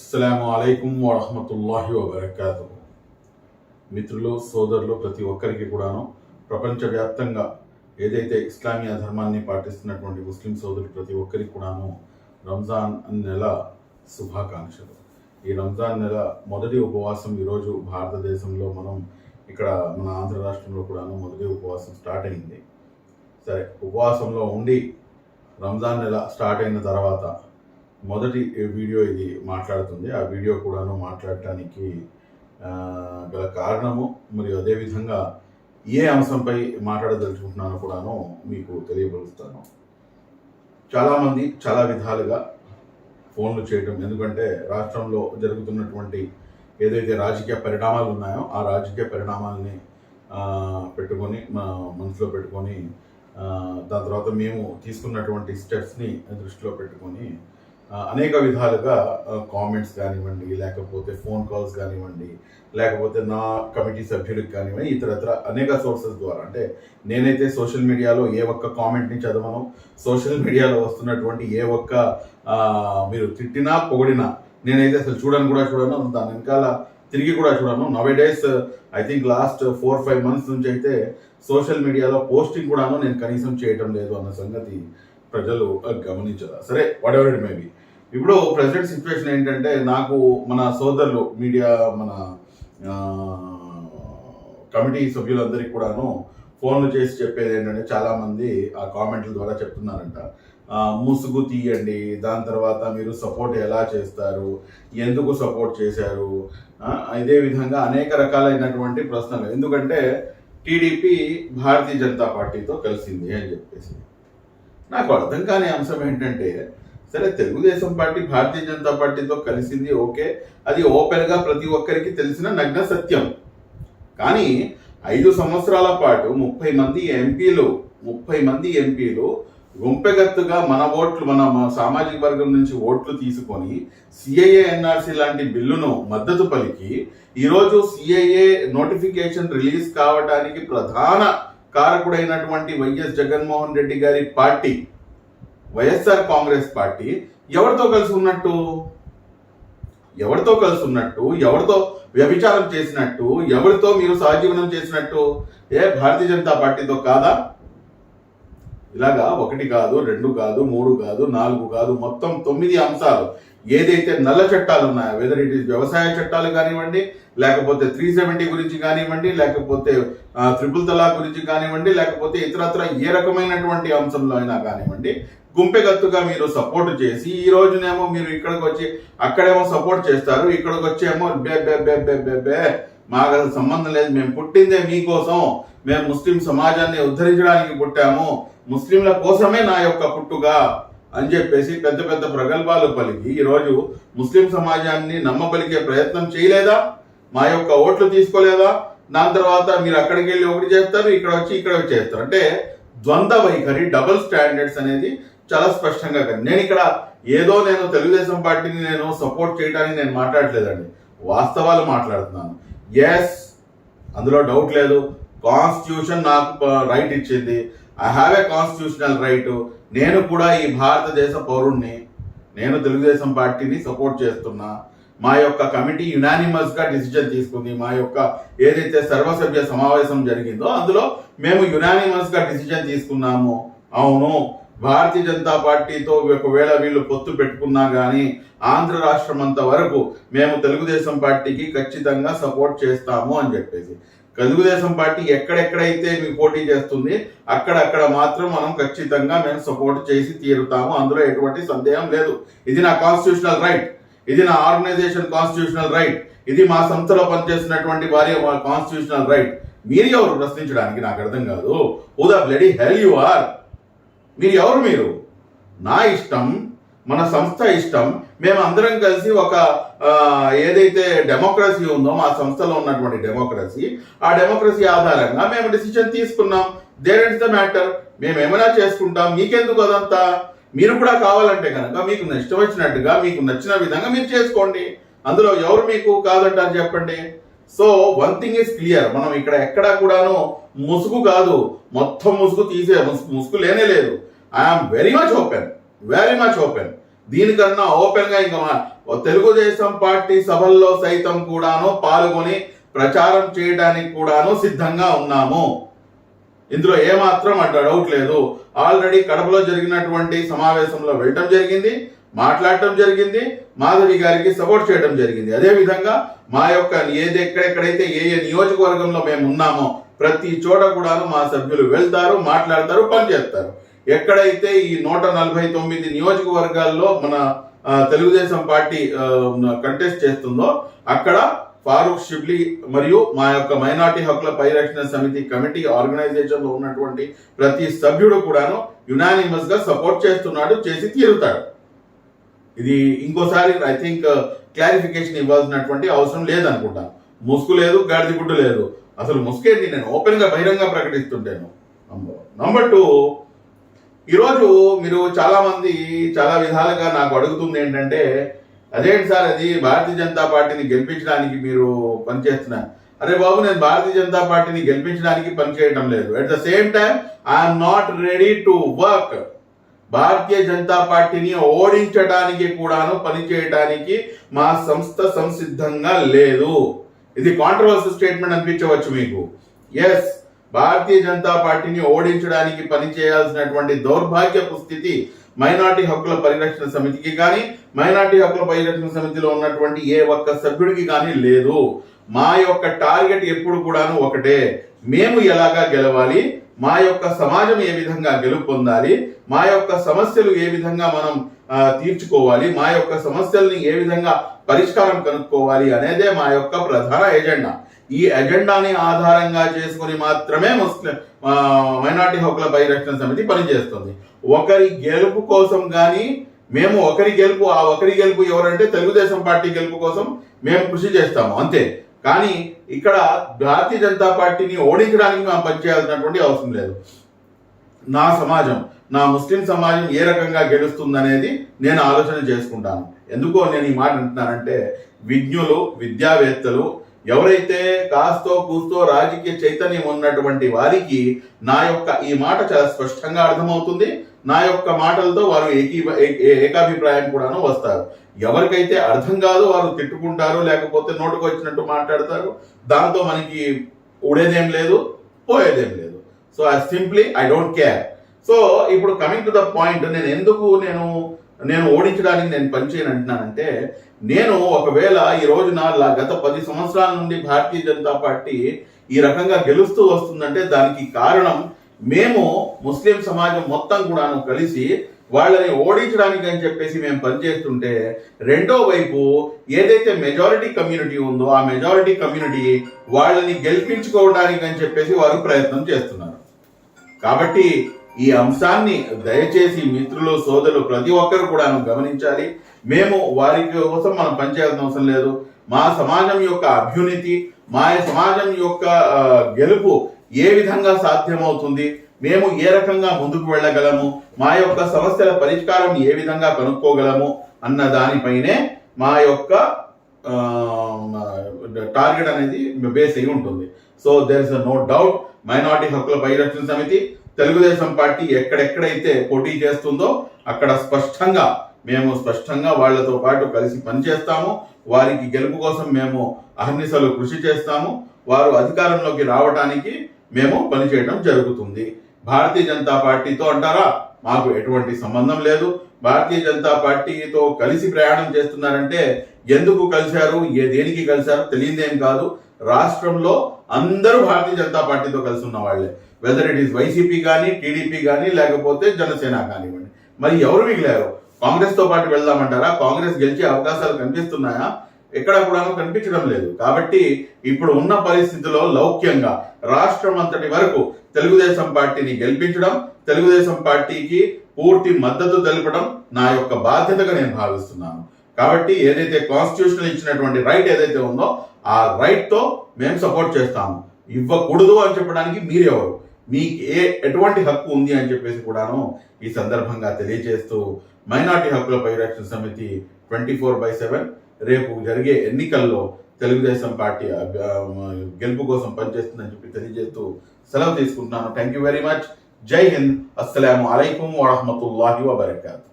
అస్సలం అలైకుం వరహమతుల్లాహి వబర్కాతు. మిత్రులు సోదరులు ప్రతి ఒక్కరికి కూడాను ప్రపంచవ్యాప్తంగా ఏదైతే ఇస్లామియా ధర్మాన్ని పాటిస్తున్నటువంటి ముస్లిం సోదరులు ప్రతి ఒక్కరికి కూడాను రంజాన్ నెల శుభాకాంక్షలు. ఈ రంజాన్ నెల మొదటి ఉపవాసం ఈరోజు భారతదేశంలో మనం ఇక్కడ మన ఆంధ్ర రాష్ట్రంలో కూడాను మొదటి ఉపవాసం స్టార్ట్ అయింది. సరే ఉపవాసంలో ఉండి రంజాన్ నెల స్టార్ట్ అయిన తర్వాత మొదటి వీడియో ఇది మాట్లాడుతుంది. ఆ వీడియో కూడాను మాట్లాడటానికి గల కారణము మరియు అదేవిధంగా ఏ అంశంపై మాట్లాడదలుచుకుంటున్నానో కూడాను మీకు తెలియపరుస్తాను. చాలామంది చాలా విధాలుగా ఫోన్లు చేయటం ఎందుకంటే రాష్ట్రంలో జరుగుతున్నటువంటి ఏదైతే రాజకీయ పరిణామాలు ఉన్నాయో ఆ రాజకీయ పరిణామాలని పెట్టుకొని మనసులో పెట్టుకొని దాని తర్వాత మేము తీసుకున్నటువంటి స్టెప్స్ని దృష్టిలో పెట్టుకొని అనేక విధాలుగా కామెంట్స్ కానివ్వండి లేకపోతే ఫోన్ కాల్స్ కానివ్వండి లేకపోతే నా కమిటీ సభ్యులకు కానివ్వండి ఇతరత్ర అనేక సోర్సెస్ ద్వారా. అంటే నేనైతే సోషల్ మీడియాలో ఏ ఒక్క కామెంట్ని చదవను. సోషల్ మీడియాలో వస్తున్నటువంటి ఏ ఒక్క మీరు తిట్టినా పొగిడినా నేనైతే అసలు చూడను కూడా చూడను. దాని వెనకాల తిరిగి కూడా చూడను. Nowadays I think last four five months నుంచి అయితే సోషల్ మీడియాలో పోస్టింగ్ కూడాను నేను కనీసం చేయటం లేదు అన్న సంగతి ప్రజలు గమనించరా సరే వాట్ ఎవర్ ఇట్ మేబీ ఇప్పుడు ప్రజెంట్ సిచ్యువేషన్ ఏంటంటే నాకు మన సోదరులు మీడియా మన కమిటీ సభ్యులందరికీ కూడాను ఫోన్లు చేసి చెప్పేది ఏంటంటే చాలామంది ఆ కామెంట్ల ద్వారా చెప్తున్నారంట. ముసుగు తీయండి దాని తర్వాత మీరు సపోర్ట్ ఎలా చేస్తారు ఎందుకు సపోర్ట్ చేశారు ఇదే విధంగా అనేక రకాలైనటువంటి ప్రశ్నలు. ఎందుకంటే టీడీపీ భారతీయ జనతా పార్టీతో కలిసింది అని చెప్పేసి. నాకు అర్థం కాని అంశం ఏంటంటే సరే తెలుగుదేశం పార్టీ భారతీయ జనతా పార్టీతో కలిసింది ఓకే. అది ఓపెన్గా ప్రతి ఒక్కరికి తెలిసిన నగ్న సత్యం. కానీ ఐదు సంవత్సరాల పాటు ముప్పై మంది ఎంపీలు ముప్పై మంది ఎంపీలు గుంపెగత్తుగా మన ఓట్లు మన మన సామాజిక వర్గం నుంచి ఓట్లు తీసుకొని సిఐఏ ఎన్ఆర్సీ లాంటి బిల్లును మద్దతు పలికి ఈరోజు సిఐఏ నోటిఫికేషన్ రిలీజ్ కావడానికి ప్రధాన కారకుడైనటువంటి వైఎస్ జగన్మోహన్ రెడ్డి గారి పార్టీ. వైఎస్ఆర్ కాంగ్రెస్ పార్టీ ఎవరితో కలిసి ఉన్నట్టు ఎవరితో కలిసి ఉన్నట్టు ఎవరితో వ్యభిచారం చేసినట్టు? ఎవరితో మీరు సహజీవనం చేసినట్టు? ఏ భారతీయ జనతా పార్టీతో కాదా? ఇలాగా ఒకటి కాదు రెండు కాదు మూడు కాదు నాలుగు కాదు మొత్తం తొమ్మిది అంశాలు ఏదైతే నల్ల చట్టాలు ఉన్నాయో వెదర్ ఇట్ ఈస్ వ్యవసాయ చట్టాలు కానివ్వండి లేకపోతే త్రీ సెవెంటీ గురించి కానివ్వండి లేకపోతే త్రిపుల్ తలాక్ గురించి కానివ్వండి లేకపోతే ఇతరత్ర ఏ రకమైనటువంటి అంశంలో అయినా కానివ్వండి గుంపెగత్తుగా మీరు సపోర్ట్ చేసి ఈ రోజునేమో మీరు ఇక్కడికి వచ్చి అక్కడేమో సపోర్ట్ చేస్తారు ఇక్కడికి వచ్చేమో బే బే బే బే బే బే మాకు అసలు సంబంధం లేదు మేము పుట్టిందే మీకోసం మేము ముస్లిం సమాజాన్ని ఉద్ధరించడానికి పుట్టాము ముస్లింల కోసమే నా యొక్క పుట్టుగా అని చెప్పేసి పెద్ద పెద్ద ప్రగల్భాలు పలికి ఈరోజు ముస్లిం సమాజాన్ని నమ్మబలికే ప్రయత్నం చేయలేదా? మా యొక్క ఓట్లు తీసుకోలేదా? దాని తర్వాత మీరు అక్కడికి వెళ్ళి ఒకటి చేస్తారు ఇక్కడ వచ్చి ఇక్కడ వచ్చి చేస్తారు. అంటే ద్వంద్వ వైఖరి డబుల్ స్టాండర్డ్స్ అనేది చాలా స్పష్టంగా కానీ నేను ఇక్కడ ఏదో నేను తెలుగుదేశం పార్టీని నేను సపోర్ట్ చేయడానికి నేను మాట్లాడలేదండి వాస్తవాలు మాట్లాడుతున్నాను. ఎస్ అందులో డౌట్ లేదు. కాన్స్టిట్యూషన్ నాకు రైట్ ఇచ్చింది. I have a constitutional right నేను కూడా ఈ భారతదేశ పౌరుణ్ణి నేను తెలుగుదేశం పార్టీని సపోర్ట్ చేస్తున్నా. మా యొక్క కమిటీ యునానిమస్గా డిసిజన్ తీసుకుంది. మా యొక్క ఏదైతే సర్వసభ్య సమావేశం జరిగిందో అందులో మేము యునానిమస్గా డిసిజన్ తీసుకున్నాము. అవును భారతీయ జనతా పార్టీతో ఒకవేళ వీళ్ళు పొత్తు పెట్టుకున్నా కానీ ఆంధ్ర రాష్ట్రం అంత వరకు మేము తెలుగుదేశం పార్టీకి ఖచ్చితంగా సపోర్ట్ చేస్తాము అని చెప్పేసి. తెలుగుదేశం పార్టీ ఎక్కడెక్కడైతే మీకు పోటీ చేస్తుంది అక్కడక్కడ మాత్రం మనం ఖచ్చితంగా మేము సపోర్ట్ చేసి తీరుతాము. అందులో ఎటువంటి సందేహం లేదు. ఇది నా కాన్స్టిట్యూషనల్ రైట్ ఇది నా ఆర్గనైజేషన్ కాన్స్టిట్యూషనల్ రైట్ ఇది మా సంస్థలో పనిచేస్తున్నటువంటి వారి కాన్స్టిట్యూషనల్ రైట్ మీరు ఎవరు ప్రశ్నించడానికి నాకు అర్థం కాదు. Who the bloody hell you are మీరు ఎవరు మీరు? నా ఇష్టం మన సంస్థ ఇష్టం మేము అందరం కలిసి ఒక ఏదైతే డెమోక్రసీ ఉందో మా సంస్థలో ఉన్నటువంటి డెమోక్రసీ ఆ డెమోక్రసీ ఆధారంగా మేము డిసిషన్ తీసుకున్నాం. దేర్ ఇట్స్ ద మ్యాటర్ మేము ఏమైనా చేసుకుంటాం. మీకెందుకు అదంతా? మీరు కూడా కావాలంటే కనుక మీకు ఇష్టం వచ్చినట్టుగా మీకు నచ్చిన విధంగా మీరు చేసుకోండి. అందులో ఎవరు మీకు కాదంటారు చెప్పండి? So one thing is clear మనం ఇక్కడ ఎక్కడా కూడాను ముసుగు కాదు. మొత్తం ముసుగు తీసే ముసుగు ముసుగు లేనే లేదు. I'm very much open very much open దీనికన్నా ఓపెన్గా ఇంకా తెలుగుదేశం పార్టీ సభల్లో సైతం కూడాను పాల్గొని ప్రచారం చేయడానికి కూడాను సిద్ధంగా ఉన్నాము. ఇందులో ఏమాత్రం అడ్డ డౌట్ లేదు. ఆల్రెడీ కడపలో జరిగినటువంటి సమావేశంలో వెళ్ళటం జరిగింది మాట్లాడటం జరిగింది మాధవి గారికి సపోర్ట్ చేయడం జరిగింది. అదే విధంగా మా యొక్క ఏది ఎక్కడెక్కడైతే ఏ ఏ నియోజకవర్గంలో మేము ఉన్నామో ప్రతి చోట కూడాను మా సభ్యులు వెళ్తారు మాట్లాడతారు పనిచేస్తారు. ఎక్కడైతే ఈ నూట నలభై తొమ్మిది నియోజకవర్గాల్లో మన తెలుగుదేశం పార్టీ కంటెస్ట్ చేస్తుందో అక్కడ ఫారూక్ షిబ్లీ మరియు మా యొక్క మైనార్టీ హక్కుల పరిరక్షణ సమితి కమిటీ ఆర్గనైజేషన్లో ఉన్నటువంటి ప్రతి సభ్యుడు కూడాను యునానిమస్గా సపోర్ట్ చేస్తున్నాడు చేసి తీరుతాడు. ఇది ఇంకోసారి ఐ థింక్ క్లారిఫికేషన్ ఇవ్వాల్సినటువంటి అవసరం లేదనుకుంటా. ముసుగు లేదు గాడిద గుడ్డు లేదు. అసలు ముసుకేంటి నేను? ఓపెన్గా బహిరంగ ప్రకటిస్తుంటాను. నంబర్ టూ ఈరోజు మీరు చాలామంది చాలా విధాలుగా నాకు అడుగుతుంది ఏంటంటే అదేంటి సార్ అది? భారతీయ జనతా పార్టీని గెలిపించడానికి మీరు పనిచేస్తున్నారు. అరే బాబు నేను భారతీయ జనతా పార్టీని గెలిపించడానికి పనిచేయడం లేదు. At the same time I'm not ready to work Bharatiya Janata పార్టీని ఓడించడానికి కూడాను పనిచేయడానికి మా సంస్థ సంసిద్ధంగా లేదు. ఇది కాంట్రవర్సీ స్టేట్మెంట్ అనిపించవచ్చు మీకు. ఎస్ భారతీయ జనతా పార్టీని ఓడించడానికి పనిచేయాల్సినటువంటి దౌర్భాగ్యపు స్థితి మైనార్టీ హక్కుల పరిరక్షణ సమితికి కానీ మైనార్టీ హక్కుల పరిరక్షణ సమితిలో ఉన్నటువంటి ఏ ఒక్క సభ్యుడికి కానీ లేదు. మా యొక్క టార్గెట్ ఎప్పుడు కూడాను ఒకటే. మేము ఎలాగా గెలవాలి? మా యొక్క సమాజం ఏ విధంగా గెలుపు పొందాలి? మా యొక్క సమస్యలు ఏ విధంగా మనం తీర్చుకోవాలి? మా యొక్క సమస్యల్ని ఏ విధంగా పరిష్కారం కనుక్కోవాలి అనేదే మా యొక్క ప్రధాన ఎజెండా. ఈ ఎజెండాని ఆధారంగా చేసుకుని మాత్రమే ముస్లిం మైనార్టీ హక్కుల పరిరక్షణ సమితి పనిచేస్తుంది. ఒకరి గెలుపు కోసం కానీ మేము ఒకరి గెలుపు ఆ ఒకరి గెలుపు ఎవరంటే తెలుగుదేశం పార్టీ గెలుపు కోసం మేము కృషి చేస్తాము అంతే. కానీ ఇక్కడ భారతీయ జనతా పార్టీని ఓడించడానికి మేము పనిచేయాల్సినటువంటి అవసరం లేదు. నా సమాజం నా ముస్లిం సమాజం ఏ రకంగా గెలుస్తుందనేది నేను ఆలోచన చేసుకుంటాను. ఎందుకో నేను ఈ మాట అంటున్నానంటే విజ్ఞులు విద్యావేత్తలు ఎవరైతే కాస్తో కూస్తో రాజకీయ చైతన్యం ఉన్నటువంటి వారికి నా యొక్క ఈ మాట చాలా స్పష్టంగా అర్థమవుతుంది. నా యొక్క మాటలతో వారు ఏకీ ఏ- ఏకాభిప్రాయం కూడాను వస్తారు. ఎవరికైతే అర్థం కాదు వారు తిట్టుకుంటారు లేకపోతే నోటుకు వచ్చినట్టు మాట్లాడతారు. దాంతో మనకి ఉడేదేం లేదు పోయేదేం లేదు. So I simply I don't care so ఇప్పుడు కమింగ్ టు ద పాయింట్ నేను ఎందుకు నేను నేను ఓడించడానికి నేను పనిచేయను అంటున్నానంటే నేను ఒకవేళ ఈ రోజున గత పది సంవత్సరాల నుండి భారతీయ జనతా పార్టీ ఈ రకంగా గెలుస్తూ వస్తుందంటే దానికి కారణం మేము ముస్లిం సమాజం మొత్తం కూడాను కలిసి వాళ్ళని ఓడించడానికి అని చెప్పేసి మేము పనిచేస్తుంటే రెండో వైపు ఏదైతే మెజారిటీ కమ్యూనిటీ ఉందో ఆ మెజారిటీ కమ్యూనిటీ వాళ్ళని గెలిపించుకోవడానికి అని చెప్పేసి వారు ప్రయత్నం చేస్తున్నారు. కాబట్టి ఈ అంశాన్ని దయచేసి మిత్రులు సోదరులు ప్రతి ఒక్కరు కూడా గమనించాలి. మేము వారి కోసం మనం పనిచేయాల్సిన అవసరం లేదు. మా సమాజం యొక్క అభ్యున్నతి మా సమాజం యొక్క గెలుపు ఏ విధంగా సాధ్యమవుతుంది మేము ఏ రకంగా ముందుకు వెళ్ళగలము మా యొక్క సమస్యల పరిష్కారం ఏ విధంగా కనుక్కోగలము అన్న దానిపైనే మా యొక్క టార్గెట్ అనేది బేస్ అయి ఉంటుంది. So there is no doubt minority హక్కుల పరిరక్షణ సమితి తెలుగుదేశం పార్టీ ఎక్కడెక్కడైతే పోటీ చేస్తుందో అక్కడ స్పష్టంగా మేము స్పష్టంగా వాళ్ళతో పాటు కలిసి పనిచేస్తాము. వారికి గెలుపు కోసం మేము అహర్నిశలు కృషి చేస్తాము. వారు అధికారంలోకి రావడానికి మేము పనిచేయడం జరుగుతుంది. భారతీయ జనతా పార్టీతో అంటారా? మాకు ఎటువంటి సంబంధం లేదు. భారతీయ జనతా పార్టీతో కలిసి ప్రయాణం చేస్తున్నారంటే ఎందుకు కలిశారు? ఏ దేనికి కలిశారు తెలియదేం కాదు. రాష్ట్రంలో అందరూ భారతీయ జనతా పార్టీతో కలిసి ఉన్న వాళ్ళే వెదర్ ఇట్ ఈస్ వైసీపీ కానీ టీడీపీ కానీ లేకపోతే జనసేన కానివ్వండి. మరి ఎవరు మిగిలారు? కాంగ్రెస్తో పాటు వెళ్దామంటారా? కాంగ్రెస్ గెలిచే అవకాశాలు కనిపిస్తున్నాయా? ఎక్కడ కూడా కనిపించడం లేదు. కాబట్టి ఇప్పుడు ఉన్న పరిస్థితిలో లౌక్యంగా రాష్ట్రం అంతటి వరకు తెలుగుదేశం పార్టీని గెలిపించడం తెలుగుదేశం పార్టీకి పూర్తి మద్దతు తెలపడం నా యొక్క బాధ్యతగా నేను భావిస్తున్నాను. కాబట్టి ఏదైతే కాన్స్టిట్యూషన్ ఇచ్చినటువంటి రైట్ ఏదైతే ఉందో ఆ రైట్తో మేము సపోర్ట్ చేస్తాము. ఇవ్వకూడదు అని చెప్పడానికి మీరెవరు? మీకు ఏ ఎటువంటి హక్కు ఉంది అని చెప్పేసి కూడాను ఈ సందర్భంగా తెలియజేస్తూ మైనార్టీ హక్కుల పరిరక్షణ సమితి ట్వంటీ ఫోర్ బై సెవెన్ రేపు జరిగే ఎన్నికల్లో తెలుగుదేశం పార్టీ గెలుపు కోసం పనిచేస్తుందని చెప్పి తెలియజేస్తూ సెలవు తీసుకుంటున్నాను. థ్యాంక్ యూ వెరీ మచ్ జై హింద్. అస్సలం అయికం వరహమతుల్లాహి వబర్కాతు.